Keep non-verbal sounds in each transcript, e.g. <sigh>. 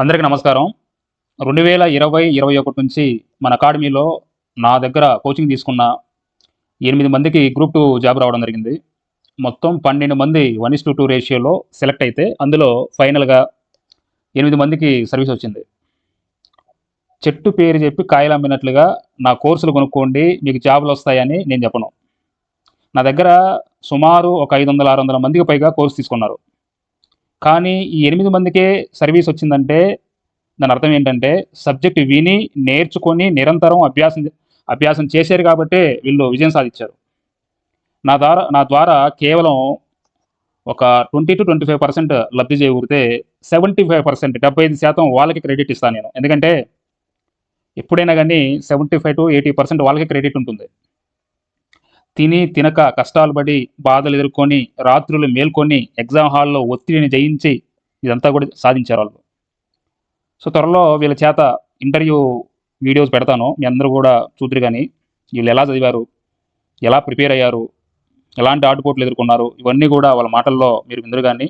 అందరికీ నమస్కారం. రెండు వేల ఇరవై ఇరవై ఒకటి నుంచి మన అకాడమీలో నా దగ్గర కోచింగ్ తీసుకున్న ఎనిమిది మందికి గ్రూప్ టూ జాబ్ రావడం జరిగింది. మొత్తం పన్నెండు మంది వన్ ఇస్ టు టూ రేషియోలో సెలెక్ట్ అయితే అందులో ఫైనల్గా ఎనిమిది మందికి సర్వీస్ వచ్చింది. చెట్టు పేరు చెప్పి కాయలు అమ్మినట్లుగా నా కోర్సులు కొనుక్కోండి మీకు జాబులు వస్తాయని నేను చెప్పను. నా దగ్గర సుమారు ఒక ఐదు వందల ఆరు వందల మందికి పైగా కోర్సు తీసుకున్నారు. కానీ ఈ ఎనిమిది మందికే సర్వీస్ వచ్చిందంటే దాని అర్థం ఏంటంటే సబ్జెక్ట్ విని నేర్చుకొని నిరంతరం అభ్యాసం అభ్యాసం చేశారు కాబట్టే వీళ్ళు విజయం సాధించారు. నా ద్వారా నా ద్వారా కేవలం ఒక twenty to twenty five percent లబ్ధి చేకూరితే సెవెంటీ ఫైవ్ పర్సెంట్ డెబ్బై ఐదు శాతం వాళ్ళకి క్రెడిట్ ఇస్తాను నేను. ఎందుకంటే ఎప్పుడైనా కానీ seventy five to eighty percent వాళ్ళకి క్రెడిట్ ఉంటుంది. తిని తినక కష్టాలు పడి బాధలు ఎదుర్కొని రాత్రులు మేల్కొని ఎగ్జామ్ హాల్లో ఒత్తిడిని జయించి ఇదంతా కూడా సాధించారు వాళ్ళు. సో త్వరలో వీళ్ళ చేత ఇంటర్వ్యూ వీడియోస్ పెడతాను. మీ అందరూ కూడా చూద్దరు కానీ వీళ్ళు ఎలా చదివారు ఎలా ప్రిపేర్ అయ్యారు ఎలాంటి ఆటుపోట్లు ఎదుర్కొన్నారు ఇవన్నీ కూడా వాళ్ళ మాటల్లో మీరు విందరు కానీ.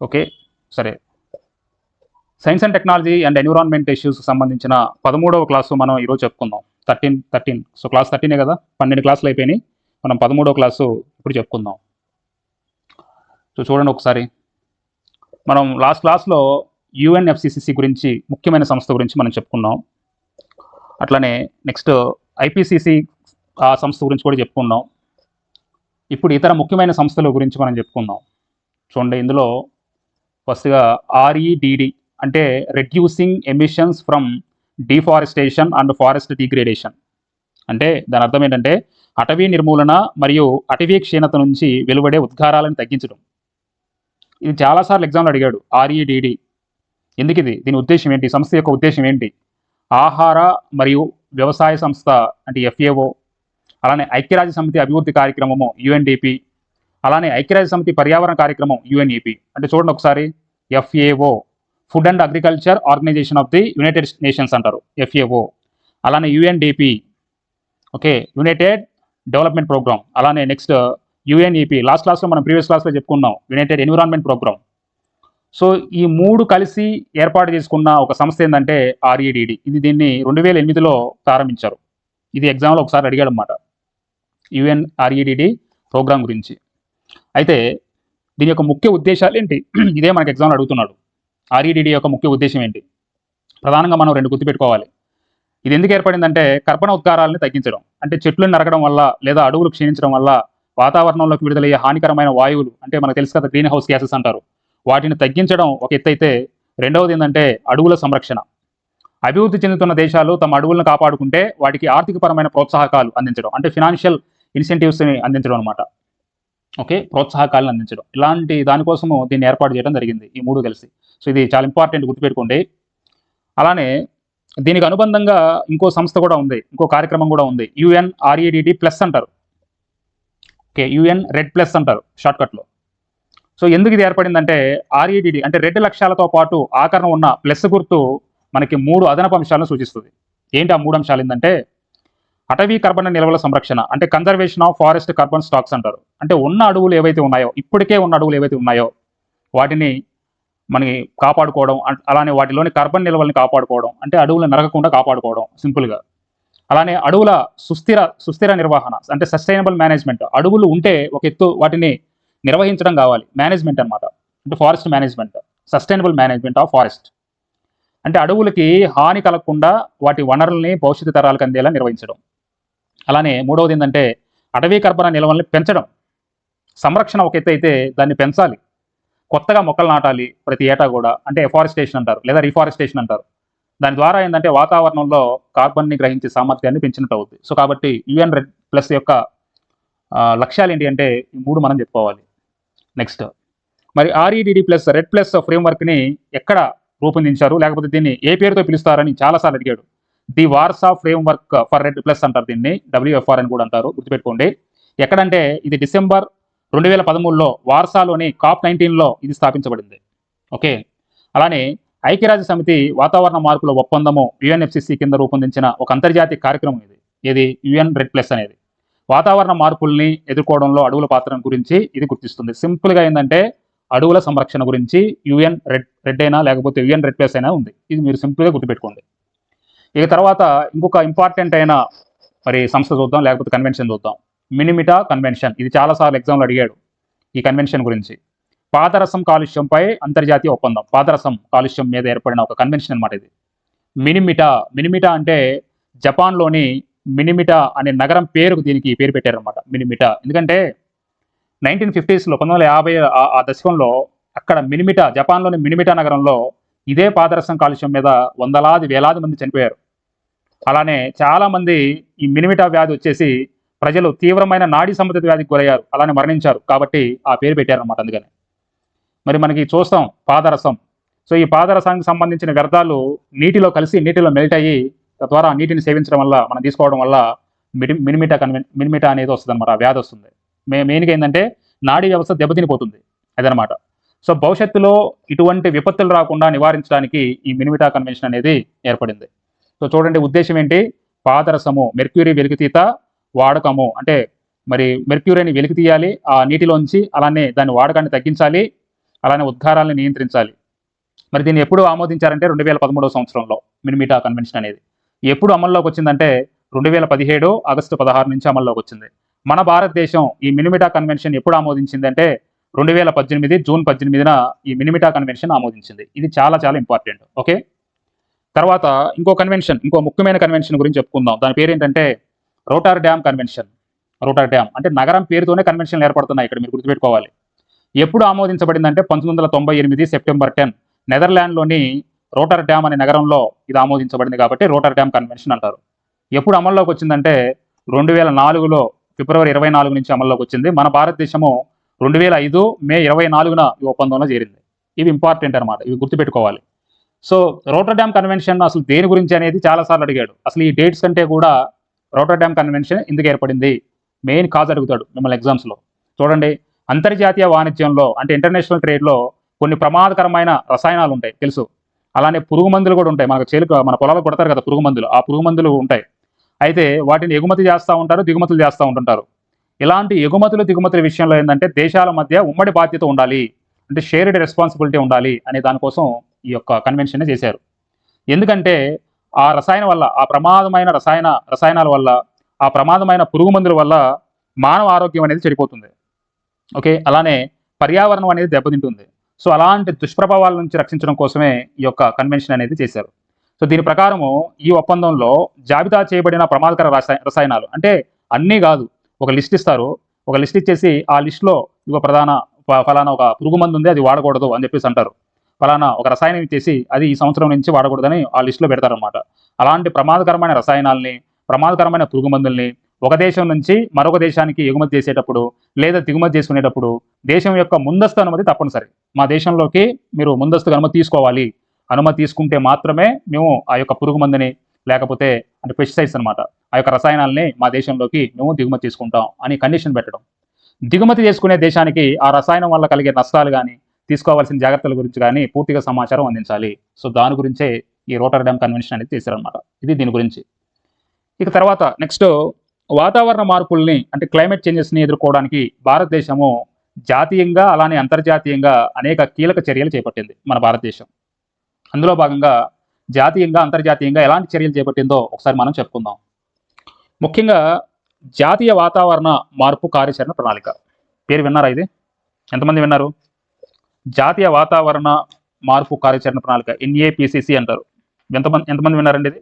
ఓకే సరే. Science and technology and environment ఇష్యూస్కి సంబంధించిన పదమూడవ క్లాసు మనం ఈరోజు చెప్పుకుందాం. Thirteen thirteen. సో క్లాస్ థర్టీనే కదా? పన్నెండు క్లాసులు అయిపోయినాయి. మనం పదమూడో క్లాసు ఇప్పుడు చెప్పుకుందాం. సో చూడండి ఒకసారి. మనం లాస్ట్ క్లాస్లో యుఎన్ఎఫ్సిసిసి గురించి ముఖ్యమైన సంస్థ గురించి మనం చెప్పుకున్నాం. అట్లనే నెక్స్ట్ ఐపీసీసీ ఆ సంస్థ గురించి కూడా చెప్పుకున్నాం. ఇప్పుడు ఇతర ముఖ్యమైన సంస్థల గురించి మనం చెప్పుకుందాం. చూడండి ఇందులో ఫస్ట్గా ఆర్ఈడిడి అంటే reducing emissions from deforestation and forest degradation అంటే దాని అర్థం ఏంటంటే అటవీ నిర్మూలన మరియు అటవీ క్షీణత నుంచి వెలువడే ఉద్గారాలను తగ్గించడం. ఇది చాలాసార్లు ఎగ్జామ్లో అడిగాడు ఆర్ఈడిడి ఎందుకు ఇది? దీని ఉద్దేశం ఏంటి? సంస్థ యొక్క ఉద్దేశం ఏంటి? ఆహార మరియు వ్యవసాయ సంస్థ అంటే ఎఫ్ఏఓ అలానే ఐక్యరాజ్య సమితి అభివృద్ధి కార్యక్రమము యుఎన్డిపి అలానే ఐక్యరాజ్య సమితి పర్యావరణ కార్యక్రమం యుఎన్ఈపి అంటే చూడండి ఒకసారి FAO Food and Agriculture Organization of the United Nations అంటారు ఎఫ్ఏఓ అలానే UNDP okay United Development Programme అలానే నెక్స్ట్ యుఎన్ఈపి లాస్ట్ క్లాస్లో మనం ప్రీవియస్ క్లాస్లో చెప్పుకున్నాం యునైటెడ్ ఎన్విరాన్మెంట్ ప్రోగ్రామ్ సో ఈ మూడు కలిసి ఏర్పాటు చేసుకున్న ఒక సంస్థ ఏంటంటే ఆర్ఈడిడి ఇది దీన్ని రెండు వేల ఎనిమిదిలో ప్రారంభించారు. ఇది ఎగ్జామ్లో ఒకసారి అడిగాడు అనమాట యుఎన్ ఆర్ఈడిడి ప్రోగ్రామ్ గురించి. అయితే దీని యొక్క ముఖ్య ఉద్దేశాలు ఏంటి? <clears throat> ఇదే మనకి ఎగ్జామ్లో అడుగుతున్నాడు. ఆర్ఈడిడి యొక్క ముఖ్య ఉద్దేశం ఏంటి? ప్రధానంగా మనం రెండు గుర్తుపెట్టుకోవాలి. ఇది ఎందుకు ఏర్పడిందంటే కర్బన ఉద్గారాలను తగ్గించడం. అంటే చెట్లను నరకడం వల్ల లేదా అడవులు క్షీణించడం వల్ల వాతావరణంలోకి విడుదలయ్యే హానికరమైన వాయువులు అంటే మనకు తెలుసు కదా గ్రీన్ హౌస్ గ్యాసెస్ అంటారు. వాటిని తగ్గించడం ఒక ఎత్తైతే రెండవది ఏంటంటే అడవుల సంరక్షణ. అభివృద్ధి చెందుతున్న దేశాలు తమ అడవులను కాపాడుకుంటే వాటికి ఆర్థికపరమైన ప్రోత్సాహకాలు అందించడం అంటే ఫినాన్షియల్ ఇన్సెంటివ్స్ని అందించడం అనమాట ఓకే? ప్రోత్సాహకాలను అందించడం. ఇలాంటి దానికోసము దీన్ని ఏర్పాటు చేయడం జరిగింది. ఈ మూడు కలిసి. సో ఇది చాలా ఇంపార్టెంట్ గుర్తుపెట్టుకోండి. అలానే దీనికి అనుబంధంగా ఇంకో సంస్థ కూడా ఉంది ఇంకో కార్యక్రమం కూడా ఉంది యుఎన్ ఆర్ఈడిటి ప్లస్ అంటారు. ఓకే యుఎన్ రెడ్ ప్లస్ అంటారు షార్ట్కట్లో. సో ఎందుకు ఇది ఏర్పడిందంటే ఆర్ఈడిడి అంటే రెడ్ లక్ష్యాలతో పాటు ఆకరణ ఉన్న ప్లస్ గుర్తు మనకి మూడు అదనపు అంశాలను సూచిస్తుంది. ఏంటి ఆ మూడు అంశాలు ఏంటంటే అటవీ కర్బన నిల్వల సంరక్షణ అంటే conservation of forest carbon stocks అంటారు. అంటే ఉన్న అడవులు ఏవైతే ఉన్నాయో ఇప్పటికే ఉన్న అడవులు ఏవైతే ఉన్నాయో వాటిని మనకి కాపాడుకోవడం అలానే వాటిలోని కార్బన్ నిల్వల్ని కాపాడుకోవడం అంటే అడవులు నరకకుండా కాపాడుకోవడం సింపుల్గా. అలానే అడవుల సుస్థిర సుస్థిర నిర్వహణ అంటే సస్టైనబుల్ మేనేజ్మెంట్. అడవులు ఉంటే ఒక ఎత్తు వాటిని నిర్వహించడం కావాలి. మేనేజ్మెంట్ అన్నమాట. అంటే forest management. Sustainable management of forest. అంటే అడవులకి హాని కలగకుండా వాటి వనరుల్ని భవిష్యత్తు తరాలకు అందేలా నిర్వహించడం. అలానే మూడవది ఏంటంటే అటవీ కర్బన నిల్వల్ని పెంచడం. సంరక్షణ ఒక ఎత్తు అయితే దాన్ని పెంచాలి. కొత్తగా మొక్కలు నాటాలి ప్రతి ఏటా కూడా. అంటే ఎఫారెస్టేషన్ అంటారు లేదా రిఫారెస్టేషన్ అంటారు. దాని ద్వారా ఏంటంటే వాతావరణంలో కార్బన్ని గ్రహించే సామర్థ్యాన్ని పెంచినట్టు అవుతుంది సో కాబట్టి యుఎన్ రెడ్ ప్లస్ యొక్క లక్ష్యాలు ఏంటి అంటే ఈ మూడు మనం చెప్పుకోవాలి. నెక్స్ట్ మరి ఆర్ఈడిడి ప్లస్ రెడ్ ప్లస్ ఫ్రేమ్వర్క్ని ఎక్కడ రూపొందించారు? లేకపోతే దీన్ని ఏ పేరుతో పిలుస్తారని చాలాసార్లు అడిగాడు. The Warsaw framework for red plus అంటారు దీన్ని. డబ్ల్యూఎఫ్ఆర్ అని కూడా అంటారు. గుర్తుపెట్టుకోండి. ఎక్కడంటే ఇది డిసెంబర్ రెండు వేల పదమూడులో వార్సాలోని కాప్ నైన్టీన్లో ఇది స్థాపించబడింది. ఓకే? అలానే ఐక్యరాజ్య సమితి వాతావరణ మార్పుల ఒప్పందము యుఎన్ఎఫ్సిసి కింద రూపొందించిన ఒక అంతర్జాతీయ కార్యక్రమం ఇది. ఇది యుఎన్ రెడ్ ప్లస్ అనేది. వాతావరణ మార్పుల్ని ఎదుర్కోవడంలో అడవుల పాత్ర గురించి ఇది గుర్తిస్తుంది. సింపుల్గా ఏంటంటే అడవుల సంరక్షణ గురించి యుఎన్ రెడ్ రెడ్ అయినా లేకపోతే యుఎన్ రెడ్ ప్లస్ అయినా ఉంది. ఇది మీరు సింపుల్గా గుర్తుపెట్టుకోండి. ఇక తర్వాత ఇంకొక ఇంపార్టెంట్ అయిన మరి సంస్థ చూద్దాం లేకపోతే కన్వెన్షన్ చూద్దాం. Minamata convention. ఇది చాలాసార్లు ఎగ్జామ్లో అడిగాడు ఈ కన్వెన్షన్ గురించి. పాదరసం కాలుష్యంపై అంతర్జాతీయ ఒప్పందం. పాదరసం కాలుష్యం మీద ఏర్పడిన ఒక కన్వెన్షన్ అనమాట ఇది. మినిమిటా. మినిమిటా అంటే జపాన్లోని మినిమిటా అనే నగరం పేరు దీనికి పేరు పెట్టారనమాట మినిమిటా. ఎందుకంటే నైన్టీన్ ఫిఫ్టీస్లో పంతొమ్మిది వందల యాభై ఆ- దశకంలో అక్కడ మినిమిటా జపాన్లోని మినిమిటా నగరంలో ఇదే పాదరసం కాలుష్యం మీద వందలాది వేలాది మంది చనిపోయారు. అలానే చాలామంది ఈ మినిమిటా వ్యాధి వచ్చేసి ప్రజలు తీవ్రమైన నాడీ సంబంధిత వ్యాధికి గురయ్యారు. అలానే మరణించారు. కాబట్టి ఆ పేరు పెట్టారనమాట అందుకని. మరి మనకి చూస్తాం పాదరసం. సో ఈ పాదరసానికి సంబంధించిన వ్యర్థాలు నీటిలో కలిసి నీటిలో మెల్ట్ అయ్యి తద్వారా నీటిని సేవించడం వల్ల మనం తీసుకోవడం వల్ల మిడి మినిమిటా కన్వెన్ మినిమిటా అనేది వస్తుంది అనమాట వ్యాధి వస్తుంది. మే మెయిన్గా ఏంటంటే నాడీ వ్యవస్థ దెబ్బతినిపోతుంది అదనమాట సో భవిష్యత్తులో ఇటువంటి విపత్తులు రాకుండా నివారించడానికి ఈ మినిమిటా కన్వెన్షన్ అనేది ఏర్పడింది. సో చూడండి ఉద్దేశం ఏంటి? పాదరసము మెర్క్యూరీ వెలుగుతీత వాడకము. అంటే మరి మెర్క్యూరీని వెలికి తీయాలి ఆ నీటిలోంచి అలానే దాని వాడకాన్ని తగ్గించాలి అలానే ఉద్గారాలను నియంత్రించాలి. మరి దీన్ని ఎప్పుడు ఆమోదించారంటే రెండు వేల పదమూడవ సంవత్సరంలో మినిమిటా కన్వెన్షన్ అనేది. ఎప్పుడు అమల్లోకి వచ్చిందంటే రెండు వేల పదిహేడు ఆగస్టు పదహారు నుంచి అమల్లోకి వచ్చింది. మన భారతదేశం ఈ మినిమిటా కన్వెన్షన్ ఎప్పుడు ఆమోదించిందంటే రెండు వేల పద్దెనిమిది జూన్ పద్దెనిమిదిన ఈ మినిమిటా కన్వెన్షన్ ఆమోదించింది. ఇది చాలా చాలా ఇంపార్టెంట్. ఓకే? తర్వాత ఇంకో కన్వెన్షన్ ఇంకో ముఖ్యమైన కన్వెన్షన్ గురించి చెప్పుకుందాం. దాని పేరు ఏంటంటే Rotterdam convention. Rotterdam అంటే నగరం పేరుతోనే కన్వెన్షన్లు ఏర్పడుతున్నాయి ఇక్కడ మీరు గుర్తుపెట్టుకోవాలి. ఎప్పుడు ఆమోదించబడిందంటే పంతొమ్మిది వందల తొంభై ఎనిమిది సెప్టెంబర్ టెన్ నెదర్లాండ్లోని రోటర్ డ్యామ్ అనే నగరంలో ఇది ఆమోదించబడింది కాబట్టి రోటర్ డ్యామ్ కన్వెన్షన్ అంటారు. ఎప్పుడు అమల్లోకి వచ్చిందంటే రెండు వేల నాలుగులో ఫిబ్రవరి ఇరవై నాలుగు నుంచి అమల్లోకి వచ్చింది. మన భారతదేశము రెండు వేల ఐదు మే ఇరవై నాలుగున ఈ ఒప్పందంలో చేరింది. ఇవి ఇంపార్టెంట్ అనమాట ఇవి గుర్తుపెట్టుకోవాలి. సో రోటర్ డ్యామ్ కన్వెన్షన్ అసలు దేని గురించి అనేది చాలాసార్లు అడిగాడు. అసలు ఈ డేట్స్ కంటే కూడా రోటర్ డ్యామ్ కన్వెన్షన్ ఎందుకు ఏర్పడింది. మెయిన్ కాజ్ అడుగుతాడు మిమ్మల్ని ఎగ్జామ్స్లో చూడండి అంతర్జాతీయ వాణిజ్యంలో అంటే ఇంటర్నేషనల్ ట్రేడ్లో కొన్ని ప్రమాదకరమైన రసాయనాలు ఉంటాయి తెలుసు. అలానే పురుగు మందులు కూడా ఉంటాయి. మనకు చేలుక మన పొలాలకు కొడతారు కదా పురుగు మందులు. ఆ పురుగు మందులు ఉంటాయి. అయితే వాటిని ఎగుమతి చేస్తూ ఉంటారు దిగుమతులు చేస్తూ ఉంటుంటారు. ఇలాంటి ఎగుమతులు దిగుమతుల విషయంలో ఏంటంటే దేశాల మధ్య ఉమ్మడి బాధ్యత ఉండాలి. అంటే షేర్డ్ రెస్పాన్సిబిలిటీ ఉండాలి అనే దానికోసం ఈ యొక్క కన్వెన్షన్ చేశారు. ఎందుకంటే ఆ రసాయన వల్ల ఆ ప్రమాదమైన రసాయన రసాయనాల వల్ల ఆ ప్రమాదమైన పురుగు మందుల వల్ల మానవ ఆరోగ్యం అనేది చెడిపోతుంది. ఓకే? అలానే పర్యావరణం అనేది దెబ్బతింటుంది. సో అలాంటి దుష్ప్రభావాల నుంచి రక్షించడం కోసమే ఈ యొక్క కన్వెన్షన్ అనేది చేశారు. సో దీని ప్రకారము ఈ ఒప్పందంలో జాబితా చేయబడిన ప్రమాదకర రసాయనాలు అంటే అన్నీ కాదు. ఒక లిస్ట్ ఇస్తారు. ఒక లిస్ట్ ఇచ్చేసి ఆ లిస్ట్లో ఇక ప్రధాన ఫలానా ఒక పురుగు మందు ఉంది అది వాడకూడదు అని చెప్పేసి అంటారు. ఫలానా ఒక రసాయనం ఇచ్చేసి అది ఈ సంవత్సరం నుంచి వాడకూడదని ఆ లిస్టులో పెడతారనమాట అలాంటి ప్రమాదకరమైన రసాయనాల్ని ప్రమాదకరమైన పురుగు మందుల్ని ఒక దేశం నుంచి మరొక దేశానికి ఎగుమతి చేసేటప్పుడు లేదా దిగుమతి చేసుకునేటప్పుడు దేశం యొక్క ముందస్తు అనుమతి తప్పనిసరి. మా దేశంలోకి మీరు ముందస్తు అనుమతి తీసుకోవాలి. అనుమతి తీసుకుంటే మాత్రమే మేము ఆ యొక్క పురుగు మందుని లేకపోతే అంటే పెస్టిసైడ్స్ అనమాట ఆ యొక్క రసాయనాల్ని మా దేశంలోకి మేము దిగుమతి తీసుకుంటాం అని కండిషన్ పెట్టడం. దిగుమతి చేసుకునే దేశానికి ఆ రసాయనం వల్ల కలిగే నష్టాలు కానీ తీసుకోవాల్సిన జాగ్రత్తల గురించి కానీ పూర్తిగా సమాచారం అందించాలి. సో దాని గురించే ఈ రోటర్ డ్యామ్ కన్వెన్షన్ అనేది చేశారనమాట ఇది దీని గురించి. ఇక తర్వాత నెక్స్ట్ వాతావరణ మార్పుల్ని అంటే క్లైమేట్ చేంజెస్ని ఎదుర్కోవడానికి భారతదేశము జాతీయంగా అలానే అంతర్జాతీయంగా అనేక కీలక చర్యలు చేపట్టింది మన భారతదేశం. అందులో భాగంగా జాతీయంగా అంతర్జాతీయంగా ఎలాంటి చర్యలు చేపట్టిందో ఒకసారి మనం చెప్పుకుందాం. ముఖ్యంగా జాతీయ వాతావరణ మార్పు కార్యాచరణ ప్రణాళిక. పేరు విన్నారా ఇది? ఎంతమంది విన్నారు? జాతీయ వాతావరణ మార్పు కార్యాచరణ ప్రణాళిక ఎన్ఏపిసిసి అంటారు. ఎంతమంది ఎంతమంది విన్నారండి ఇది?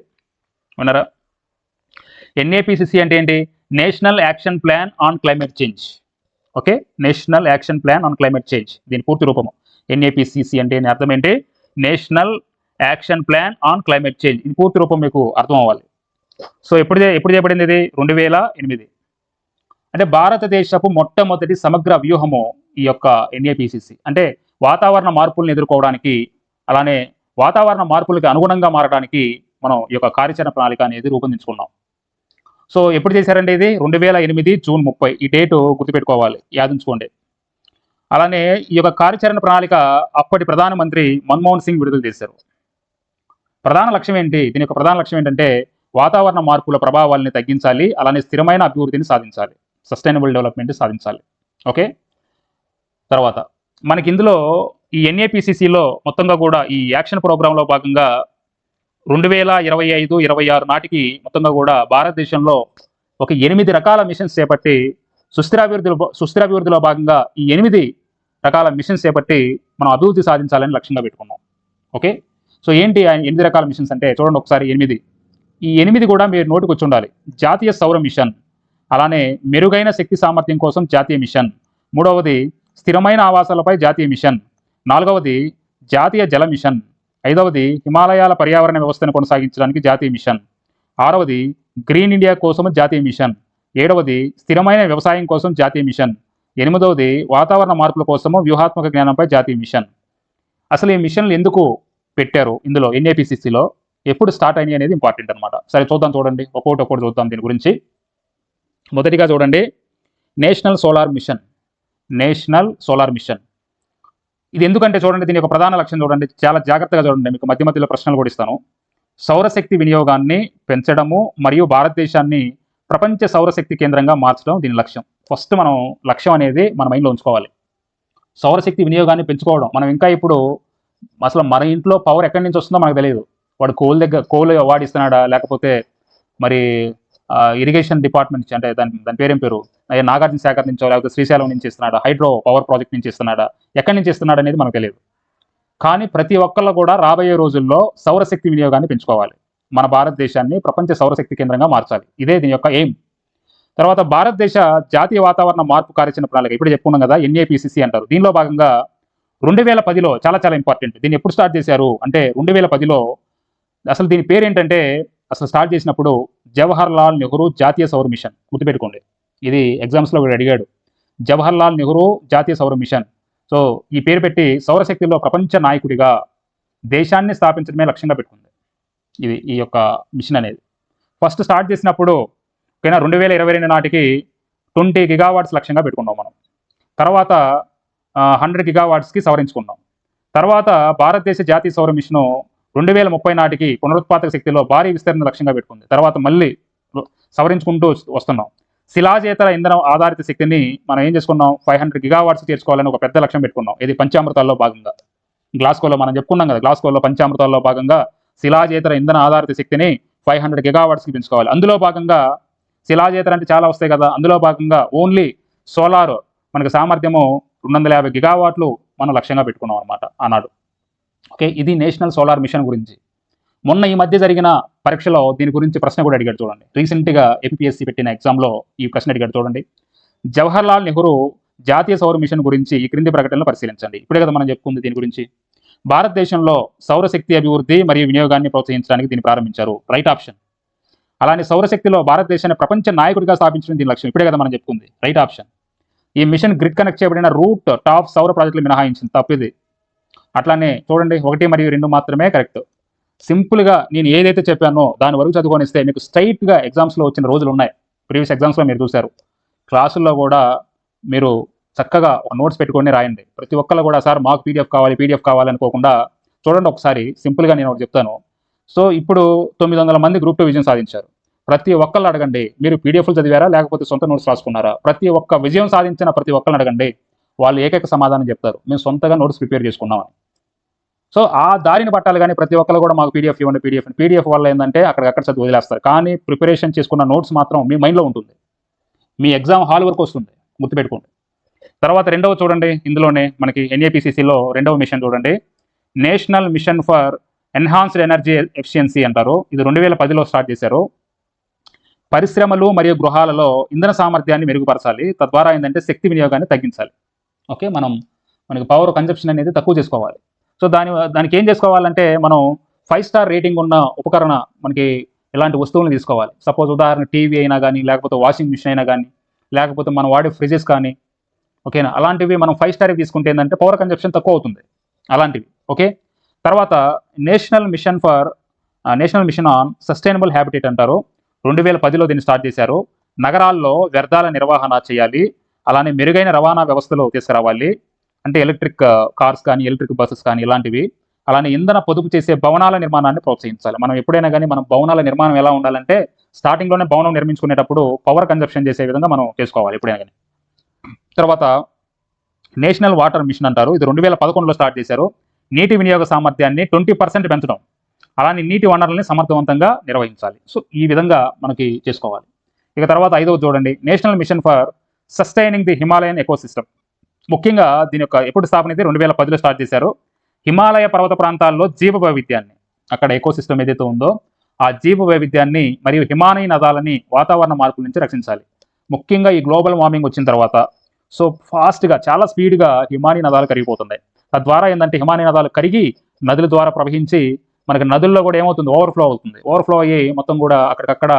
విన్నారా? ఎన్ఏపిసిసి అంటే ఏంటి? National action plan on climate change okay? National action plan on climate change దీని పూర్తి రూపము. ఎన్ఏపిసిసి అంటే అర్థం ఏంటి? National action plan on climate change ఇది పూర్తి రూపం మీకు అర్థం అవ్వాలి. సో ఎప్పుడు ఎప్పుడు చేయబడింది ఇది? రెండు వేల ఎనిమిది. అంటే భారతదేశపు మొట్టమొదటి సమగ్ర వ్యూహము ఈ యొక్క ఎన్ఏపిసిసి అంటే వాతావరణ మార్పులను ఎదుర్కోవడానికి అలానే వాతావరణ మార్పులకు అనుగుణంగా మారడానికి మనం ఈ యొక్క కార్యాచరణ ప్రణాళిక అనేది రూపొందించుకున్నాం. సో ఎప్పుడు చేశారండి ఇది? రెండు వేల ఎనిమిది జూన్ ముప్పై. ఈ డేటు గుర్తుపెట్టుకోవాలి. యాదించుకోండి. అలానే ఈ యొక్క కార్యాచరణ ప్రణాళిక అప్పటి ప్రధానమంత్రి మన్మోహన్ సింగ్ విడుదల చేశారు. ప్రధాన లక్ష్యం ఏంటి? దీని యొక్క ప్రధాన లక్ష్యం ఏంటంటే వాతావరణ మార్పుల ప్రభావాలని తగ్గించాలి అలానే స్థిరమైన అభివృద్ధిని సాధించాలి. సస్టైనబుల్ డెవలప్మెంట్ సాధించాలి. ఓకే? తర్వాత మనకి ఇందులో ఈ ఎన్ఏపిసిసిలో మొత్తంగా కూడా ఈ యాక్షన్ ప్రోగ్రాంలో భాగంగా రెండు వేల ఇరవై ఐదు ఇరవై ఆరు నాటికి మొత్తంగా కూడా భారతదేశంలో ఒక ఎనిమిది రకాల మిషన్స్ చేపట్టి సుస్థిరాభివృద్ధిలో సుస్థిరాభివృద్ధిలో భాగంగా ఈ ఎనిమిది రకాల మిషన్స్ చేపట్టి మనం అభివృద్ధి సాధించాలని లక్ష్యంగా పెట్టుకున్నాం. ఓకే? సో ఏంటి ఆయన ఎనిమిది రకాల మిషన్స్ అంటే చూడండి ఒకసారి ఎనిమిది. ఈ ఎనిమిది కూడా మీరు నోటికి వచ్చి ఉండాలి జాతీయ సౌర మిషన్ అలానే మెరుగైన శక్తి సామర్థ్యం కోసం జాతీయ మిషన్ మూడవది స్థిరమైన ఆవాసాలపై జాతీయ మిషన్. నాలుగవది జాతీయ జల మిషన్. ఐదవది హిమాలయాల పర్యావరణ వ్యవస్థను కొనసాగించడానికి జాతీయ మిషన్. ఆరవది గ్రీన్ ఇండియా కోసం జాతీయ మిషన్. ఏడవది స్థిరమైన వ్యవసాయం కోసం జాతీయ మిషన్. ఎనిమిదవది వాతావరణ మార్పుల కోసము వ్యూహాత్మక జ్ఞానంపై జాతీయ మిషన్. అసలు ఈ మిషన్లు ఎందుకు పెట్టారు? ఇందులో ఎన్ఏపిసిసిలో ఎప్పుడు స్టార్ట్ అయినాయి అనేది ఇంపార్టెంట్ అనమాట సరే చూద్దాం చూడండి. ఒక్కొక్కటి ఒక్కొక్కటి చూద్దాం దీని గురించి. మొదటిగా చూడండి national solar mission. National solar mission. ఇది ఎందుకంటే చూడండి దీని యొక్క ప్రధాన లక్ష్యం చూడండి చాలా జాగ్రత్తగా చూడండి మీకు మధ్య మధ్యలో ప్రశ్నలు కూడా ఇస్తాను. సౌరశక్తి వినియోగాన్ని పెంచడము మరియు భారతదేశాన్ని ప్రపంచ సౌరశక్తి కేంద్రంగా మార్చడం దీని లక్ష్యం. ఫస్ట్ మనం లక్ష్యం అనేది మన మైండ్లో ఉంచుకోవాలి. సౌరశక్తి వినియోగాన్ని పెంచుకోవడం. మనం ఇంకా ఇప్పుడు అసలు మన ఇంట్లో పవర్ ఎక్కడి నుంచి వస్తుందో మనకు తెలియదు. వాడు కోల్ దగ్గర కోల్ వాడిస్తున్నాడా లేకపోతే మరి ఇరిగేషన్ డిపార్ట్మెంట్ నుంచి అంటే దాని దాని పేరేం పేరు? నాగార్జున శాఖ నుంచో లేకపోతే శ్రీశైలం నుంచి ఇస్తున్నాడా? హైడ్రో పవర్ ప్రాజెక్ట్ నుంచి ఇస్తున్నాడా? ఎక్కడి నుంచి ఇస్తున్నాడు అనేది మనకు తెలియదు. కానీ ప్రతి ఒక్కళ్ళు కూడా రాబోయే రోజుల్లో సౌరశక్తి వినియోగాన్ని పెంచుకోవాలి. మన భారతదేశాన్ని ప్రపంచ సౌరశక్తి కేంద్రంగా మార్చాలి. ఇదే దీని యొక్క ఎయిమ్ తర్వాత భారతదేశ జాతీయ వాతావరణ మార్పు కార్యాచరణ ప్రణాళిక ఇప్పుడు చెప్పుకున్నాం కదా ఎన్ఏపిసిసి అంటారు. దీనిలో భాగంగా రెండు వేల పదిలో చాలా చాలా ఇంపార్టెంట్ దీన్ని ఎప్పుడు స్టార్ట్ చేశారు? అంటే రెండు వేల పదిలో అసలు దీని పేరు ఏంటంటే అసలు స్టార్ట్ చేసినప్పుడు జవహర్ లాల్ నెహ్రూ జాతీయ సౌర మిషన్. గుర్తుపెట్టుకోండి. ఇది ఎగ్జామ్స్లో కూడా అడిగాడు. జవహర్ లాల్ నెహ్రూ జాతీయ సౌర మిషన్. సో ఈ పేరు పెట్టి సౌరశక్తిలో ప్రపంచ నాయకుడిగా దేశాన్ని స్థాపించడమే లక్ష్యంగా పెట్టుకుంది. ఇది ఈ యొక్క మిషన్ అనేది. ఫస్ట్ స్టార్ట్ చేసినప్పుడు ఓకేనా రెండు వేల ఇరవై రెండు నాటికి ట్వంటీ గిగావాట్స్ లక్ష్యంగా పెట్టుకున్నాం మనం. తర్వాత హండ్రెడ్ గిగావాట్స్కి సవరించుకున్నాం. తర్వాత భారతదేశ జాతీయ సౌర మిషను రెండు వేల ముప్పై నాటికి పునరుత్పాదక శక్తిలో భారీ విస్తరణ లక్ష్యంగా పెట్టుకుంది. తర్వాత మళ్ళీ సవరించుకుంటూ వస్తున్నాం. శిలాజేతర ఇంధనం ఆధారిత శక్తిని మనం ఏం చేసుకున్నాం? ఫైవ్ హండ్రెడ్ గిగావాట్స్ చేర్చుకోవాలని ఒక పెద్ద లక్ష్యం పెట్టుకున్నాం. ఇది పంచామృతాల్లో భాగంగా. గ్లాస్కోలో మనం చెప్పుకున్నాం కదా గ్లాస్కోలో పంచామృతాల్లో భాగంగా శిలాజేతర ఇంధన ఆధారిత శక్తిని ఫైవ్ హండ్రెడ్ గిగావాట్స్కి పెంచుకోవాలి. అందులో భాగంగా శిలాజేతర అంటే చాలా వస్తాయి కదా అందులో భాగంగా ఓన్లీ సోలార్ మనకి సామర్థ్యము రెండు వందల యాభై గిగావాట్లు మనం లక్ష్యంగా పెట్టుకున్నాం అనమాట ఆనాడు. ఓకే ఇది నేషనల్ సోలార్ మిషన్ గురించి. మొన్న ఈ మధ్య జరిగిన పరీక్షలో దీని గురించి ప్రశ్న కూడా అడిగాడు చూడండి. రీసెంట్గా ఏపీఎస్సీ పెట్టిన ఎగ్జామ్లో ఈ ప్రశ్న అడిగాడు చూడండి. జవహర్ లాల్ నెహ్రూ జాతీయ సౌర మిషన్ గురించి ఈ క్రింది ప్రకటనలు పరిశీలించండి. ఇప్పుడే కదా మనం చెప్పుకుంది దీని గురించి. భారతదేశంలో సౌరశక్తి అభివృద్ధి మరియు వినియోగాన్ని ప్రోత్సహించడానికి దీన్ని ప్రారంభించారు. రైట్ ఆప్షన్ అలానే సౌరశక్తిలో భారతదేశాన్ని ప్రపంచ నాయకుడిగా స్థాపించడం దీని లక్ష్యం. ఇప్పుడే కదా మనం చెప్పుకుంది. రైట్ ఆప్షన్ ఈ మిషన్ గ్రిడ్ కనెక్ట్ చేయబడిన రూట్ టాప్ సౌర ప్రాజెక్టులు మినహాయించింది. తప్పిది అట్లానే చూడండి ఒకటి మరియు రెండు మాత్రమే కరెక్ట్. సింపుల్గా నేను ఏదైతే చెప్పానో దాని వరకు చదువుకొనిస్తే మీకు స్ట్రైట్గా ఎగ్జామ్స్లో వచ్చిన రోజులు ఉన్నాయి. ప్రీవియస్ ఎగ్జామ్స్లో మీరు చూశారు. క్లాసుల్లో కూడా మీరు చక్కగా ఒక నోట్స్ పెట్టుకొని రాయండి. ప్రతి ఒక్కళ్ళు కూడా సార్ మాకు పీడిఎఫ్ కావాలి పీడిఎఫ్ కావాలనుకోకుండా చూడండి ఒకసారి సింపుల్గా నేను ఒకటి చెప్తాను. సో ఇప్పుడు తొమ్మిది వందల మంది గ్రూప్ టూ విజయం సాధించారు. ప్రతి ఒక్కళ్ళు అడగండి మీరు పీడిఎఫ్లు చదివారా? లేకపోతే సొంత నోట్స్ రాసుకున్నారా? ప్రతి ఒక్క విజయం సాధించిన ప్రతి ఒక్కళ్ళు అడగండి. వాళ్ళు ఏకైక సమాధానం చెప్తారు. మేము సొంతగా నోట్స్ ప్రిపేర్ చేసుకున్నామని. సో ఆ దారిని పట్టాలి కానీ ప్రతి ఒక్కరు కూడా మాకు పీడిఎఫ్ ఇవ్వండి పీడిఎఫ్ పీడిఎఫ్ వల్ల ఏంటంటే అక్కడికక్కడ చదివి వదిలేస్తారు. కానీ ప్రిపరేషన్ చేసుకున్న నోట్స్ మాత్రం మీ మైండ్లో ఉంటుంది. మీ ఎగ్జామ్ హాల్ వరకు వస్తుంది. గుర్తుపెట్టుకోండి. తర్వాత రెండవ చూడండి. ఇందులోనే మనకి ఎన్ఏపిసిసిలో రెండవ మిషన్ చూడండి. National mission for enhanced energy efficiency అంటారు. ఇది రెండు వేల పదిలో స్టార్ట్ చేశారు. పరిశ్రమలు మరియు గృహాలలో ఇంధన సామర్థ్యాన్ని మెరుగుపరచాలి. తద్వారా ఏంటంటే శక్తి వినియోగాన్ని తగ్గించాలి. ఓకే మనం మనకి పవర్ కన్జప్షన్ అనేది తక్కువ చేసుకోవాలి. సో దాని దానికి ఏం చేసుకోవాలంటే మనం ఫైవ్ స్టార్ రేటింగ్ ఉన్న ఉపకరణ మనకి ఇలాంటి వస్తువులను తీసుకోవాలి. సపోజ్ ఉదాహరణ టీవీ అయినా కానీ లేకపోతే వాషింగ్ మిషన్ అయినా కానీ లేకపోతే మనం వాడే ఫ్రిడ్జెస్ కానీ ఓకేనా అలాంటివి మనం ఫైవ్ స్టార్ తీసుకుంటే ఏంటంటే పవర్ కన్జప్షన్ తక్కువ అవుతుంది. అలాంటివి ఓకే తర్వాత national mission for national mission on sustainable habitat అంటారు. రెండు వేల పదిలో దీన్ని స్టార్ట్ చేశారు. నగరాల్లో వ్యర్థాల నిర్వహణ చేయాలి. అలానే మెరుగైన రవాణా వ్యవస్థలు తీసుకురావాలి. అంటే ఎలక్ట్రిక్ కార్స్ కానీ ఎలక్ట్రిక్ బస్సెస్ కానీ ఇలాంటివి అలానే ఇంధన పొదుపు చేసే భవనాల నిర్మాణాన్ని ప్రోత్సహించాలి. మనం ఎప్పుడైనా కానీ మనం భవనాల నిర్మాణం ఎలా ఉండాలంటే స్టార్టింగ్లోనే భవనం నిర్మించుకునేటప్పుడు పవర్ కన్జప్షన్ చేసే విధంగా మనం చేసుకోవాలి ఎప్పుడైనా కానీ. తర్వాత నేషనల్ వాటర్ మిషన్ అంటారు. ఇది రెండు వేల పదకొండులో స్టార్ట్ చేశారు. నీటి వినియోగ సామర్థ్యాన్ని ట్వంటీ పర్సెంట్ పెంచడం. అలానే నీటి వనరుల్ని సమర్థవంతంగా నిర్వహించాలి. సో ఈ విధంగా మనకి చేసుకోవాలి. ఇక తర్వాత ఐదవది చూడండి. National mission for sustaining the Himalayan ecosystem ముఖ్యంగా దీని యొక్క ఎప్పుడు స్థాపన అయితే రెండు వేల పదిలో స్టార్ట్ చేశారు. హిమాలయ పర్వత ప్రాంతాల్లో జీవ వైవిధ్యాన్ని అక్కడ ఎకోసిస్టమ్ ఏదైతే ఉందో ఆ జీవ వైవిధ్యాన్ని మరియు హిమాలయ నదాలని వాతావరణ మార్పుల నుంచి రక్షించాలి. ముఖ్యంగా ఈ గ్లోబల్ వార్మింగ్ వచ్చిన తర్వాత సో ఫాస్ట్గా చాలా స్పీడ్గా హిమాలయ నదాలు కరిగిపోతున్నాయి. తద్వారా ఏంటంటే హిమాలయ నదాలు కరిగి నదుల ద్వారా ప్రవహించి మనకి నదుల్లో కూడా ఏమవుతుంది? ఓవర్ఫ్లో అవుతుంది. ఓవర్ఫ్లో అయ్యి మొత్తం కూడా అక్కడికక్కడ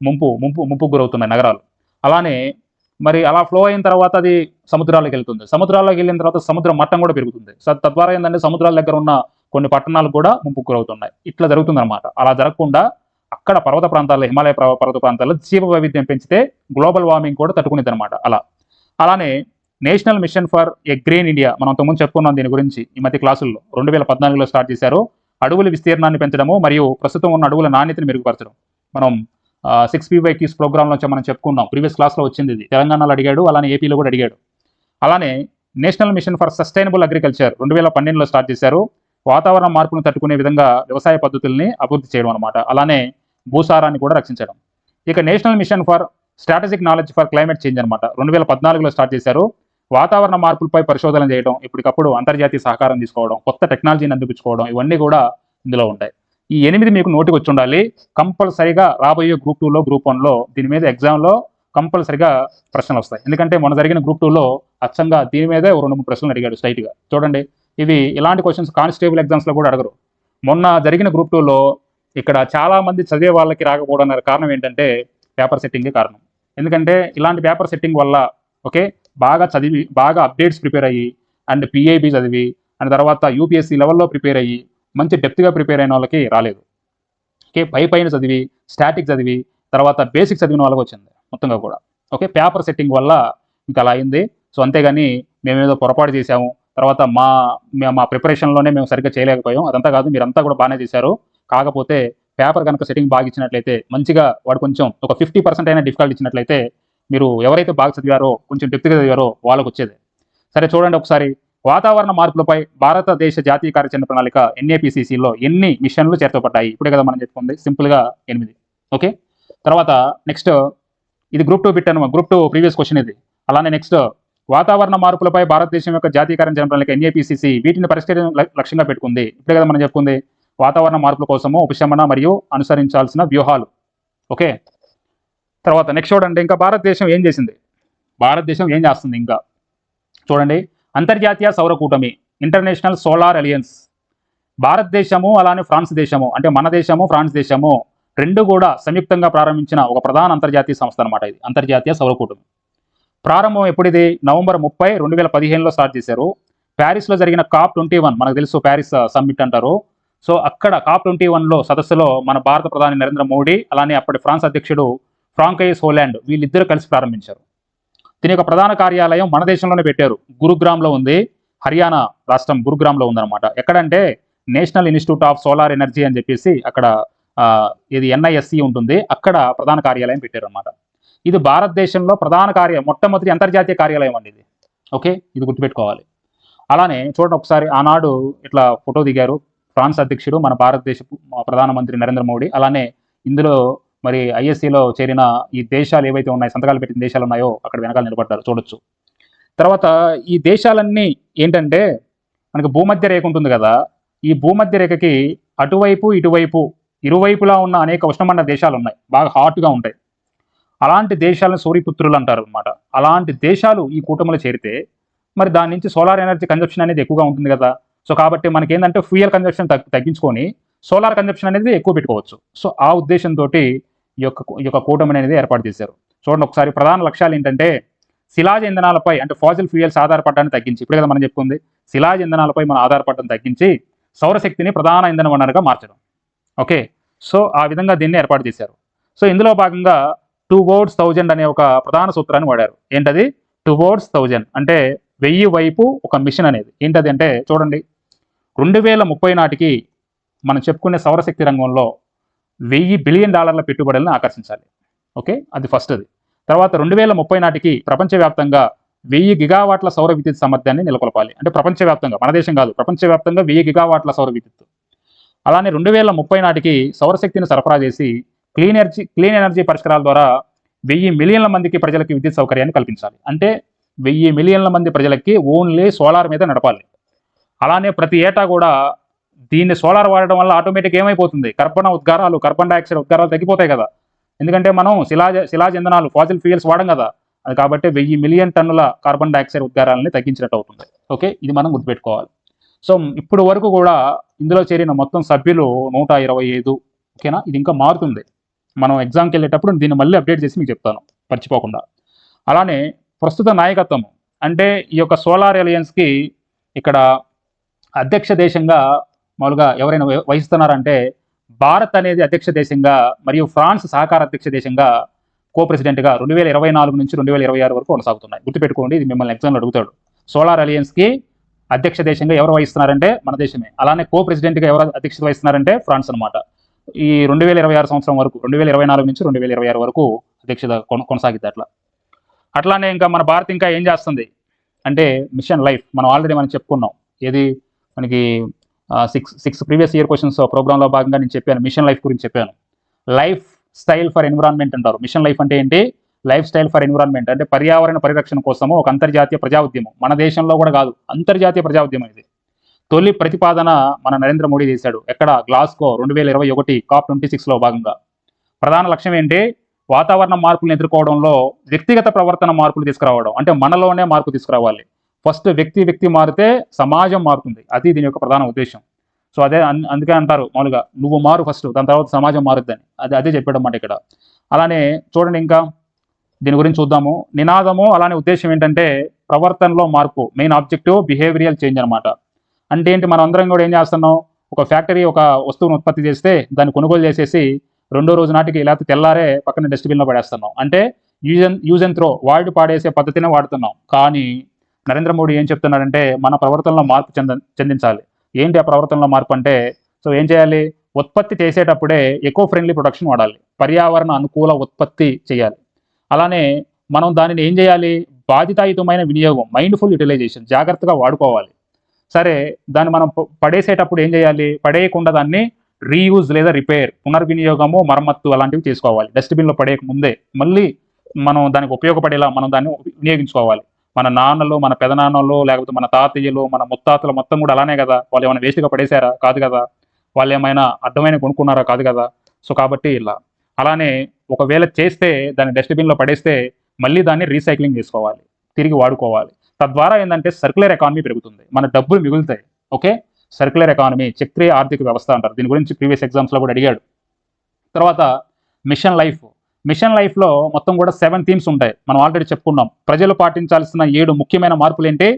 ముంపు ముంపు ముంపు గురవుతున్నాయి నగరాలు. అలానే మరి అలా ఫ్లో అయిన తర్వాత అది సముద్రాలకు వెళ్తుంది. సముద్రాల్లోకి వెళ్ళిన తర్వాత సముద్ర మట్టం కూడా పెరుగుతుంది. సో తద్వారా ఏంటంటే సముద్రాల దగ్గర ఉన్న కొన్ని పట్టణాలు కూడా ముంపు గురవుతున్నాయి ఇట్లా జరుగుతుంది అనమాట అలా జరగకుండా అక్కడ పర్వత ప్రాంతాల్లో హిమాలయ పర్వ- పర్వత ప్రాంతాల్లో జీవ వైవిధ్యం పెంచితే గ్లోబల్ వార్మింగ్ కూడా తట్టుకునేది అనమాట అలా. అలానే national mission for a green India మనం తొమ్మిది చెప్పుకున్నాం దీని గురించి ఈ మధ్య క్లాసుల్లో. రెండు వేల పద్నాలుగులో స్టార్ట్ చేశారు. అడవుల విస్తీర్ణాన్ని పెంచడము మరియు ప్రస్తుతం ఉన్న అడవుల నాణ్యతను మెరుగుపరచడం. మనం సిక్స్ పీ వైకీస్ ప్రోగ్రామ్ నుంచి మనం చెప్పుకున్నాం. ప్రీవియస్ క్లాస్లో వచ్చింది ఇది. తెలంగాణలో అడిగాడు అలానే ఏపీలో కూడా అడిగాడు. అలానే national mission for sustainable agriculture రెండు వేల పన్నెండులో స్టార్ట్ చేశారు. వాతావరణ మార్పును తట్టుకునే విధంగా వ్యవసాయ పద్ధతుల్ని అభివృద్ధి చేయడం అనమాట అలానే భూసారాన్ని కూడా రక్షించడం. ఇక national mission for strategic knowledge for climate change అనమాట రెండు వేల పద్నాలుగులో స్టార్ట్ చేశారు. వాతావరణ మార్పులపై పరిశోధన చేయడం ఇప్పటికప్పుడు అంతర్జాతీయ సహకారం తీసుకోవడం కొత్త టెక్నాలజీని అందిపించుకోవడం ఇవన్నీ కూడా ఇందులో ఉంటాయి. ఈ ఎనిమిది మీకు నోటికి వచ్చి ఉండాలి. కంపల్సరిగా రాబోయే గ్రూప్ టూలో గ్రూప్ వన్లో దీని మీద ఎగ్జామ్లో కంపల్సరిగా ప్రశ్నలు వస్తాయి. ఎందుకంటే మొన్న జరిగిన గ్రూప్ టూలో అచ్చంగా దీని మీదే ఓ రెండు మూడు ప్రశ్నలు అడిగాడు స్ట్రైట్గా. చూడండి ఇవి ఇలాంటి క్వశ్చన్స్ కానిస్టేబుల్ ఎగ్జామ్స్లో కూడా అడగరు. మొన్న జరిగిన గ్రూప్ టూలో ఇక్కడ చాలామంది చదివే వాళ్ళకి రాకపోవడం కారణం ఏంటంటే పేపర్ సెట్టింగే కారణం. ఎందుకంటే ఇలాంటి పేపర్ సెట్టింగ్ వల్ల ఓకే బాగా చదివి బాగా అప్డేట్స్ ప్రిపేర్ అయ్యి అండ్ పిఐబి చదివి అండ్ తర్వాత యూపీఎస్సీ లెవెల్లో ప్రిపేర్ అయ్యి మంచి డెప్త్గా ప్రిపేర్ అయిన వాళ్ళకి రాలేదు. ఓకే పై పైన చదివి స్టాటిక్ చదివి తర్వాత బేసిక్ చదివిన వాళ్ళకి వచ్చింది మొత్తంగా కూడా. ఓకే పేపర్ సెట్టింగ్ వల్ల ఇంకా అలా అయింది. సో అంతేగాని మేము ఏదో పొరపాటు చేశాము. తర్వాత మా మా ప్రిపరేషన్లోనే మేము సరిగ్గా చేయలేకపోయాం అదంతా కాదు మీరంతా కూడా బాగానే చేశారు. కాకపోతే పేపర్ కనుక సెట్టింగ్ బాగా ఇచ్చినట్లయితే మంచిగా వాడు కొంచెం ఒక ఫిఫ్టీ పర్సెంట్ అయినా డిఫికల్ట్ ఇచ్చినట్లయితే మీరు ఎవరైతే బాగా చదివారో కొంచెం డెప్త్గా చదివారో వాళ్ళకి వచ్చేది సరే చూడండి ఒకసారి. వాతావరణ మార్పులపై భారతదేశ జాతీయ కార్యాచరణ ప్రణాళిక ఎన్ఏపిసిసిలో ఎన్ని మిషన్లు చేర్చబడ్డాయి? ఇప్పుడే కదా మనం చెప్పుకుంది. సింపుల్గా ఎనిమిది. ఓకే? తర్వాత నెక్స్ట్ ఇది గ్రూప్ టూ బిట్ అనమాట గ్రూప్ టూ ప్రీవియస్ క్వశ్చన్ ఇది. అలానే నెక్స్ట్ వాతావరణ మార్పులపై భారతదేశం యొక్క జాతీయ కార్యాచరణ ప్రణాళిక ఎన్ఏపిసిసి వీటిని పరిష్కరించడం లక్ష్యంగా పెట్టుకుంది. ఇప్పుడే కదా మనం చెప్పుకుంది. వాతావరణ మార్పుల కోసము ఉపశమన మరియు అనుసరించాల్సిన వ్యూహాలు. ఓకే? తర్వాత నెక్స్ట్ చూడండి. ఇంకా భారతదేశం ఏం చేసింది? భారతదేశం ఏం చేస్తుంది ఇంకా? చూడండి. అంతర్జాతీయ సౌర కూటమి ఇంటర్నేషనల్ సోలార్ అలియన్స్ భారతదేశము అలానే ఫ్రాన్స్ దేశము అంటే మన దేశము ఫ్రాన్స్ దేశము రెండు కూడా సంయుక్తంగా ప్రారంభించిన ఒక ప్రధాన అంతర్జాతీయ సంస్థ అనమాట ఇది అంతర్జాతీయ సౌర కూటమి ప్రారంభం ఎప్పుడిది? నవంబర్ ముప్పై రెండు వేల పదిహేనులో స్టార్ట్ చేశారు. ప్యారిస్లో జరిగిన కాప్ ట్వంటీ వన్ మనకు తెలుసు ప్యారిస్ సమ్మిట్ అంటారు. సో అక్కడ కాప్ ట్వంటీ వన్లో సదస్సులో మన భారత ప్రధాని నరేంద్ర మోడీ అలానే అప్పటి ఫ్రాన్స్ అధ్యక్షుడు ఫ్రాంకైస్ హోలాండ్ వీళ్ళిద్దరూ కలిసి ప్రారంభించారు. దీని యొక్క ప్రధాన కార్యాలయం మన దేశంలోనే పెట్టారు. గురుగ్రామ్లో ఉంది. హర్యానా రాష్ట్రం గురుగ్రామ్లో ఉందన్నమాట. ఎక్కడంటే national institute of solar energy అని చెప్పేసి అక్కడ ఇది ఎన్ఐఎస్సి ఉంటుంది. అక్కడ ప్రధాన కార్యాలయం పెట్టారు అనమాట ఇది భారతదేశంలో ప్రధాన కార్య మొట్టమొదటి అంతర్జాతీయ కార్యాలయం అండి ఇది. ఓకే? ఇది గుర్తుపెట్టుకోవాలి. అలానే చూడండి ఒకసారి ఆనాడు ఇట్లా ఫోటో దిగారు. ఫ్రాన్స్ అధ్యక్షుడు మన భారతదేశ ప్రధానమంత్రి నరేంద్ర మోడీ. అలానే ఇందులో మరి ఐఎస్సిలో చేరిన ఈ దేశాలు ఏవైతే ఉన్నాయో సంతకాలు పెట్టిన దేశాలు ఉన్నాయో అక్కడ వెనకాల నిలబడ్డారు చూడొచ్చు. తర్వాత ఈ దేశాలన్నీ ఏంటంటే మనకి భూమధ్య రేఖ ఉంటుంది కదా ఈ భూమధ్య రేఖకి అటువైపు ఇటువైపు ఇరువైపులా ఉన్న అనేక ఉష్ణమండ దేశాలు ఉన్నాయి. బాగా హాట్గా ఉంటాయి. అలాంటి దేశాలను సూర్యపుత్రులు అంటారు అనమాట అలాంటి దేశాలు ఈ కూటమిలో చేరితే మరి దాని నుంచి సోలార్ ఎనర్జీ కన్జప్షన్ అనేది ఎక్కువగా ఉంటుంది కదా. సో కాబట్టి మనకి ఏంటంటే ఫ్యూయల్ కన్జప్షన్ తగ్గించుకొని సోలార్ కన్జప్షన్ అనేది ఎక్కువ పెట్టుకోవచ్చు. సో ఆ ఉద్దేశంతో ఈ యొక్క ఈ యొక్క కూటమి అనేది ఏర్పాటు చేశారు. చూడండి ఒకసారి ప్రధాన లక్ష్యాలు ఏంటంటే శిలాజ ఇంధనాలపై అంటే ఫాజిల్ ఫ్యూయల్స్ ఆధారపడడాన్ని తగ్గించి ఇప్పుడే కదా మనం చెప్పుకుంది. శిలాజ ఇంధనాలపై మనం ఆధారపడడం తగ్గించి సౌరశక్తిని ప్రధాన ఇంధన వనరుగా మార్చడం. ఓకే? సో ఆ విధంగా దీన్ని ఏర్పాటు చేశారు. సో ఇందులో భాగంగా టూ వర్డ్స్ థౌజండ్ అనే ఒక ప్రధాన సూత్రాన్ని వాడారు. ఏంటది? Two words thousand. అంటే వెయ్యి వైపు ఒక మిషన్ అనేది. ఏంటది అంటే చూడండి. రెండు వేల ముప్పై నాటికి మనం చెప్పుకునే సౌరశక్తి రంగంలో వెయ్యి బిలియన్ డాలర్ల పెట్టుబడులను ఆకర్షించాలి. ఓకే? అది ఫస్ట్ అది తర్వాత రెండు వేల ముప్పై నాటికి ప్రపంచవ్యాప్తంగా వెయ్యి గిగావాట్ల సౌర విద్యుత్ సామర్థ్యాన్ని నెలకొల్పాలి. అంటే ప్రపంచవ్యాప్తంగా మన దేశం కాదు ప్రపంచవ్యాప్తంగా వెయ్యి గిగావాట్ల సౌర విద్యుత్ అలానే రెండు వేల ముప్పై నాటికి సౌరశక్తిని సరఫరా చేసి క్లీన్ ఎనర్జీ క్లీన్ ఎనర్జీ పరిష్కారాల ద్వారా వెయ్యి మిలియన్ల మందికి ప్రజలకు విద్యుత్ సౌకర్యాన్ని కల్పించాలి. అంటే వెయ్యి మిలియన్ల మంది ప్రజలకి ఓన్లీ సోలార్ మీద నడపాలి. అలానే ప్రతి ఏటా కూడా దీన్ని సోలార్ వాడడం వల్ల ఆటోమేటిక్ ఏమైపోతుంది? కర్బన ఉద్గారాలు కార్బన్ డైఆక్సైడ్ ఉద్గారాలు తగ్గిపోతాయి కదా. ఎందుకంటే మనం శిలాజ శిలాజ ఇంధనాలు ఫాజిల్ ఫ్యూయల్స్ వాడం కదా. అది కాబట్టి వెయ్యి మిలియన్ టన్నుల కార్బన్ డైఆక్సైడ్ ఉద్గారాలని తగ్గించినట్టు అవుతుంది. ఓకే? ఇది మనం గుర్తుపెట్టుకోవాలి. సో ఇప్పుడు వరకు కూడా ఇందులో చేరిన మొత్తం సభ్యులు నూట ఇరవై ఐదు. ఓకేనా? ఇది ఇంకా మారుతుంది. మనం ఎగ్జామ్కి వెళ్ళేటప్పుడు దీన్ని మళ్ళీ అప్డేట్ చేసి మీకు చెప్తాను. మర్చిపోకుండా. అలానే ప్రస్తుత నాయకత్వం. అంటే ఈ యొక్క సోలార్ అలయన్స్కి ఇక్కడ అధ్యక్ష దేశంగా మామూలుగా ఎవరైనా వహిస్తున్నారంటే భారత్ అనేది అధ్యక్ష దేశంగా మరియు ఫ్రాన్స్ సహకార అధ్యక్ష దేశంగా కో ప్రెసిడెంట్గా రెండు వేల ఇరవై నాలుగు నుంచి రెండు వేల ఇరవై ఆరు వరకు కొనసాగుతున్నాయి. గుర్తుపెట్టుకోండి ఇది మిమ్మల్ని ఎగ్జామ్లో అడుగుతాడు. సోలార్ అలయన్స్కి అధ్యక్ష దేశంగా ఎవరు వహిస్తున్నారంటే మన దేశమే. అలానే కో ప్రెసిడెంట్గా ఎవరు అధ్యక్షత వహిస్తున్నారంటే ఫ్రాన్స్ అన్నమాట. ఈ రెండు వేల ఇరవై ఆరు సంవత్సరం వరకు రెండు వేల ఇరవై నాలుగు నుంచి రెండు వేల ఇరవై ఆరు వరకు అధ్యక్షత కొన- కొనసాగిద్ది అట్లా. అట్లానే ఇంకా మన భారత్ ఇంకా ఏం చేస్తుంది? అంటే మిషన్ లైఫ్ మనం ఆల్రెడీ మనం చెప్పుకున్నాం. ఏది? మనకి six six previous year questions ప్రోగ్రాంలో భాగంగా నేను చెప్పాను మిషన్ లైఫ్ గురించి చెప్పాను. లైఫ్ స్టైల్ ఫర్ ఎన్విరాన్మెంట్ అంటారు. మిషన్ లైఫ్ అంటే ఏంటి? లైఫ్ స్టైల్ ఫర్ ఎన్విరాన్మెంట్ అంటే పర్యావరణ పరిరక్షణ కోసము ఒక అంతర్జాతీయ ప్రజా ఉద్యమం మన దేశంలో కూడా కాదు అంతర్జాతీయ ప్రజా ఉద్యమం ఇది. తొలి ప్రతిపాదన మన నరేంద్ర మోడీ చేశాడు. ఎక్కడ? గ్లాస్కో రెండు వేల ఇరవై ఒకటి కాప్ ట్వంటీ సిక్స్లో భాగంగా. ప్రధాన లక్ష్యం ఏంటి? వాతావరణ మార్పులను ఎదుర్కోవడంలో వ్యక్తిగత ప్రవర్తన మార్పులు తీసుకురావడం. అంటే మనలోనే మార్పు తీసుకురావాలి. ఫస్ట్ వ్యక్తి వ్యక్తి మారితే సమాజం మారుతుంది. అది దీని యొక్క ప్రధాన ఉద్దేశం. సో అదే అన్- అందుకే అంటారు మామూలుగా నువ్వు మారు ఫస్ట్ దాని తర్వాత సమాజం మారుద్దని. అది అదే చెప్పాడు అన్నమాట ఇక్కడ. అలానే చూడండి ఇంకా దీని గురించి చూద్దాము. నినాదము అలానే ఉద్దేశం ఏంటంటే ప్రవర్తనలో మార్పు మెయిన్ ఆబ్జెక్టివ్ బిహేవియల్ చేంజ్ అనమాట అంటే ఏంటి మనం అందరం కూడా ఏం చేస్తున్నాం? ఒక ఫ్యాక్టరీ ఒక వస్తువును ఉత్పత్తి చేస్తే దాన్ని కొనుగోలు చేసేసి రెండో రోజు నాటికి లేకపోతే తెల్లారే పక్కన డస్ట్బిన్లో పడేస్తున్నాం. అంటే use and use and throw వాడి పాడేసే పద్ధతినే వాడుతున్నాం. కానీ నరేంద్ర మోడీ ఏం చెప్తున్నారంటే మన ప్రవర్తనలో మార్పు చెంద చెందించాలి. ఏంటి ఆ ప్రవర్తనలో మార్పు అంటే సో ఏం చేయాలి? ఉత్పత్తి చేసేటప్పుడే ఎకో ఫ్రెండ్లీ ప్రొడక్షన్ వాడాలి. పర్యావరణ అనుకూల ఉత్పత్తి చేయాలి. అలానే మనం దానిని ఏం చేయాలి? బాధితాయుతమైన వినియోగం మైండ్ఫుల్ యూటిలైజేషన్ జాగ్రత్తగా వాడుకోవాలి. సరే దాన్ని మనం పడేసేటప్పుడు ఏం చేయాలి? పడేయకుండా దాన్ని రీయూజ్ లేదా రిపేర్ పునర్వినియోగము మరమ్మత్తు అలాంటివి చేసుకోవాలి. డస్ట్బిన్లో పడేయక ముందే. మళ్ళీ మనం దానికి ఉపయోగపడేలా మనం దాన్ని వినియోగించుకోవాలి. మన నాన్నలు మన పెదనాన్నలు లేకపోతే మన తాతయ్యలు మన ముత్తాతలు మొత్తం కూడా అలానే కదా? వాళ్ళు ఏమైనా వేస్ట్గా పడేశారా? కాదు కదా? వాళ్ళు ఏమైనా అడ్డమైన కొనుక్కున్నారా? కాదు కదా? సో కాబట్టి ఇలా. అలానే ఒకవేళ చేస్తే దాన్ని డస్ట్బిన్లో పడేస్తే మళ్ళీ దాన్ని రీసైక్లింగ్ చేసుకోవాలి. తిరిగి వాడుకోవాలి. తద్వారా ఏంటంటే సర్క్యులర్ ఎకానమీ పెరుగుతుంది. మన డబ్బులు మిగులుతాయి. ఓకే? సర్క్యులర్ ఎకానమీ చక్రీయ ఆర్థిక వ్యవస్థ అంటారు. దీని గురించి ప్రీవియస్ ఎగ్జామ్స్లో కూడా అడిగాడు. తర్వాత మిషన్ లైఫ్. మిషన్ లైఫ్లో మొత్తం కూడా సెవెన్ థీమ్స్ ఉంటాయి. మనం ఆల్రెడీ చెప్పుకున్నాం. ప్రజలు పాటించాల్సిన ఏడు ముఖ్యమైన మార్పులు ఏంటి?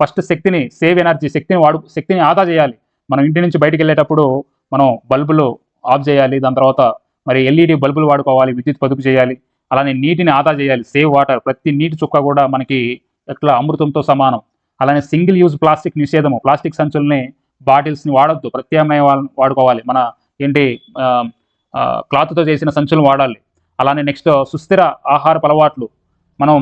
ఫస్ట్ శక్తిని సేవ్ ఎనర్జీ శక్తిని వాడు శక్తిని ఆదా చేయాలి. మనం ఇంటి నుంచి బయటికి వెళ్ళేటప్పుడు మనం బల్బులు ఆఫ్ చేయాలి. దాని తర్వాత మరి ఎల్ఈడి బల్బులు వాడుకోవాలి విద్యుత్ పొదుపు చేయాలి. అలానే నీటిని ఆదా చేయాలి. సేవ్ వాటర్ ప్రతి నీటి చుక్క కూడా మనకి ఎట్లా అమృతంతో సమానం. అలానే సింగిల్ యూజ్ ప్లాస్టిక్ నిషేధము. ప్లాస్టిక్ సంచుల్ని బాటిల్స్ని వాడొద్దు. ప్రత్యామ్నాయ వాడుకోవాలి. మన ఏంటి క్లాత్తో చేసిన సంచులు వాడాలి. అలానే నెక్స్ట్ సుస్థిర ఆహారపు అలవాట్లు. మనం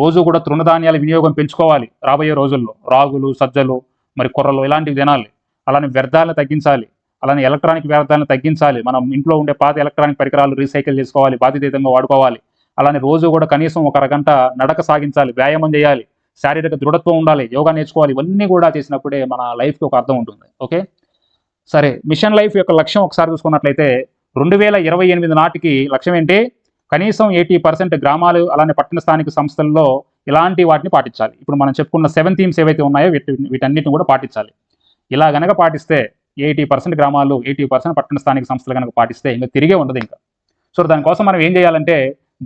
రోజు కూడా తృణధాన్యాల వినియోగం పెంచుకోవాలి రాబోయే రోజుల్లో. రాగులు సజ్జలు మరి కొర్రలు ఇలాంటివి తినాలి. అలానే వ్యర్థాలను తగ్గించాలి. అలానే ఎలక్ట్రానిక్ వ్యర్థాలను తగ్గించాలి. మనం ఇంట్లో ఉండే పాత ఎలక్ట్రానిక్ పరికరాలు రీసైకిల్ చేసుకోవాలి బాధ్యతీతంగా వాడుకోవాలి. అలానే రోజు కూడా కనీసం ఒక అరగంట నడక సాగించాలి వ్యాయామం చేయాలి శారీరక దృఢత్వం ఉండాలి యోగా నేర్చుకోవాలి ఇవన్నీ కూడా చేసినప్పుడే మన లైఫ్కి ఒక అర్థం ఉంటుంది. ఓకే సరే మిషన్ లైఫ్ యొక్క లక్ష్యం ఒకసారి చూసుకున్నట్లయితే రెండు వేల ఇరవై ఎనిమిది నాటికి లక్ష్యం ఏంటి? కనీసం ఎయిటీ పర్సెంట్ గ్రామాలు అలానే పట్టణ స్థానిక సంస్థల్లో ఇలాంటి వాటిని పాటించాలి. ఇప్పుడు మనం చెప్పుకున్న సెవెన్ థీమ్స్ ఏవైతే ఉన్నాయో వీటి వీటన్నిటిని కూడా పాటించాలి. ఇలా గనక పాటిస్తే ఎయిటీ పర్సెంట్ గ్రామాలు ఎయిటీ పర్సెంట్ పట్టణ స్థానిక సంస్థలు కనుక పాటిస్తే ఇంకా తిరిగే ఉండదు ఇంకా. సో దానికోసం మనం ఏం చేయాలంటే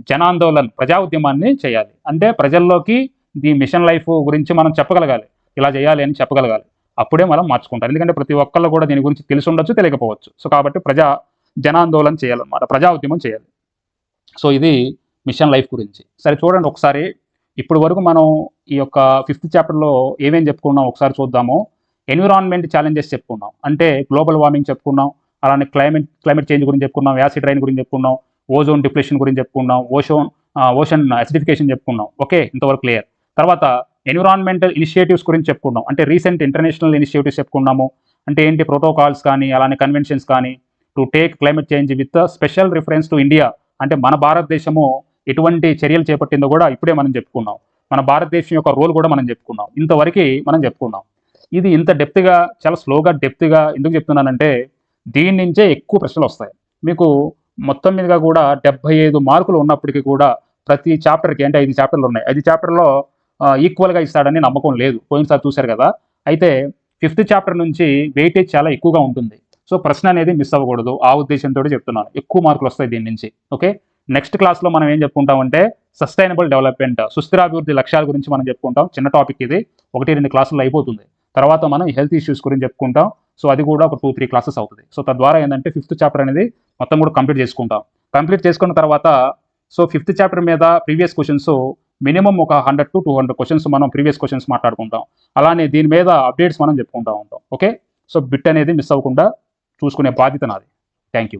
జనాందోళన్ ప్రజా ఉద్యమాన్ని చేయాలి. అంటే ప్రజల్లోకి ది మిషన్ లైఫ్ గురించి మనం చెప్పగలగాలి. ఇలా చేయాలి అని చెప్పగలగాలి. అప్పుడే మనం మార్చుకుంటారు ఎందుకంటే ప్రతి ఒక్కళ్ళు కూడా దీని గురించి తెలిసి ఉండొచ్చు తెలియకపోవచ్చు. సో కాబట్టి ప్రజా జనాందోళన చేయాలన్నమాట. ప్రజా ఉద్యమం చేయాలి. సో ఇది మిషన్ లైఫ్ గురించి. సరే చూడండి ఒకసారి. ఇప్పుడు వరకు మనం ఈ యొక్క ఫిఫ్త్ చాప్టర్లో ఏమేం చెప్పుకున్నాం ఒకసారి చూద్దాము. ఎన్విరాన్మెంట్ ఛాలెంజెస్ చెప్పుకున్నాం. అంటే గ్లోబల్ వార్మింగ్ చెప్పుకున్నాం. అలానే క్లైమేట్ క్లైమేట్ చేంజ్ గురించి చెప్పుకున్నాం. యాసిడ్ రైన్ గురించి చెప్పుకున్నాం. ఓజోన్ డిప్రెషన్ గురించి చెప్పుకున్నాం. ఓషోన్ ఓషన్ అసిడిఫికేషన్ చెప్పుకున్నాం. ఓకే ఇంతవరకు క్లియర్ తర్వాత ఎన్విరాన్మెంటల్ ఇనిషియేటివ్స్ గురించి చెప్పుకున్నాం. అంటే రీసెంట్ ఇంటర్నేషనల్ ఇనిషియేటివ్స్ చెప్పుకున్నాము. అంటే ఏంటి ప్రోటోకాల్స్ కానీ అలానే కన్వెన్షన్స్ కానీ to take climate change with special reference to India అంటే మన భారతదేశము ఎటువంటి చర్యలు చేపట్టిందో కూడా ఇప్పుడే మనం చెప్పుకున్నాం. మన భారతదేశం యొక్క రోల్ కూడా మనం చెప్పుకున్నాం. ఇంతవరకు మనం చెప్పుకున్నాం. ఇది ఇంత డెప్త్గా చాలా స్లోగా డెప్త్గా ఎందుకు చెప్తున్నానంటే దీని నుంచే ఎక్కువ ప్రశ్నలు వస్తాయి. మీకు మొత్తం మీదుగా కూడా డెబ్బై ఐదు మార్కులు ఉన్నప్పటికీ కూడా ప్రతి చాప్టర్కి అంటే ఐదు చాప్టర్లు ఉన్నాయి. ఐదు చాప్టర్లో ఈక్వల్గా ఇస్తాడని నమ్మకం లేదు. పోయినసారి చూశారు కదా. అయితే ఫిఫ్త్ చాప్టర్ నుంచి వెయిటేజ్ చాలా ఎక్కువగా ఉంటుంది. సో ప్రశ్న అనేది మిస్ అవ్వకూడదు. ఆ ఉద్దేశంతో చెప్తున్నాను. ఎక్కువ మార్కులు వస్తాయి దీని నుంచి. ఓకే? నెక్స్ట్ క్లాస్లో మనం ఏం చెప్పుకుంటామంటే సస్టైనబుల్ డెవలప్మెంట్ సుస్థిరాభివృద్ధి లక్ష్యాల గురించి మనం చెప్పుకుంటాం. చిన్న టాపిక్ ఇది. ఒకటి రెండు క్లాసులు అయిపోతుంది. తర్వాత మనం హెల్త్ ఇష్యూస్ గురించి చెప్పుకుంటాం. సో అది కూడా ఒక టూ త్రీ క్లాసెస్ అవుతుంది. సో తద్వారా ఏంటంటే ఫిఫ్త్ చాప్టర్ అనేది మొత్తం కూడా కంప్లీట్ చేసుకుంటాం. కంప్లీట్ చేసుకున్న తర్వాత సో ఫిఫ్త్ చాప్టర్ మీద ప్రీవియస్ క్వశ్చన్స్ మినిమం ఒక hundred to two hundred questions మనం ప్రీవియస్ క్వశ్చన్స్ మాట్లాడుకుంటాం. అలానే దీని మీద అప్డేట్స్ మనం చెప్పుకుంటూ ఉంటాం. ఓకే? సో బిట్ అనేది మిస్ అవ్వకుండా చూసుకునే బాధ్యత నాది. Thank you